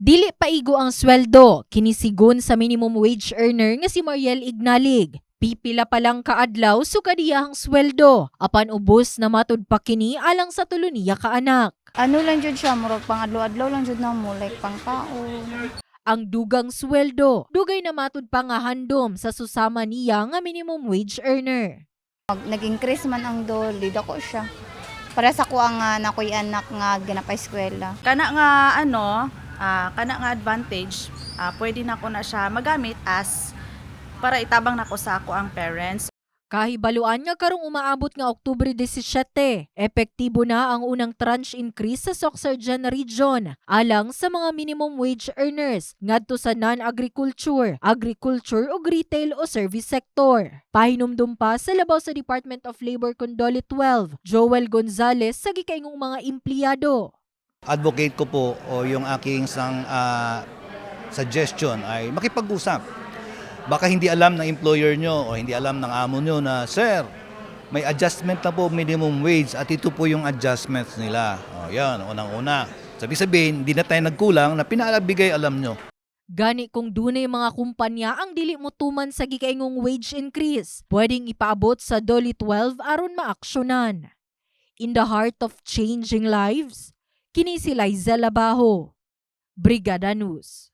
Dili paigo ang sweldo kinisigon sa minimum wage earner nga si Mariel Ignalig. Pipila pa lang kaadlaw sukadiya ang sweldo apan ubos na matud pa kini alang sa tulo niya ka anak. Ano lang jud siya, murag pang adlaw-adlaw lang jud na mo, like pang kaon. Ang dugang sweldo dugay na matud pa nga handom sa susama niya nga minimum wage earner. Mag, nag-increase man ang doli, dako siya. Para sa ko ang uh, nakoy anak nga ginapay eskwela. kana nga ano, ah, kana nga advantage, ah, pwede na ko na siya magamit as para itabang nako sa ako ang parents. Kahibaluan nga karong umaabot nga Oktubre 17, epektibo na ang unang tranche increase sa Soxargen Region alang sa mga minimum wage earners ngadto sa non-agriculture, agriculture ug retail o service sector. Pahinumdum pa sa labaw sa Department of Labor Condole 12, Joel Gonzales sa gikaingong mga empleyado. Advocate ko po o yung aking sang ah, suggestion ay makipag-usap. Baka hindi alam ng employer nyo o hindi alam ng amo nyo na, Sir, may adjustment na po minimum wage at ito po yung adjustments nila. O yan, unang-una. Sabi sabihin, hindi na tayo nagkulang na pinalabigay alam nyo. Gani kung dunay mga kumpanya ang dili motuman sa gikaingong wage increase, pwedeng ipaabot sa Doli 12 aron maaksyonan. In the heart of changing lives, kini si Liza Labajo, Brigada News.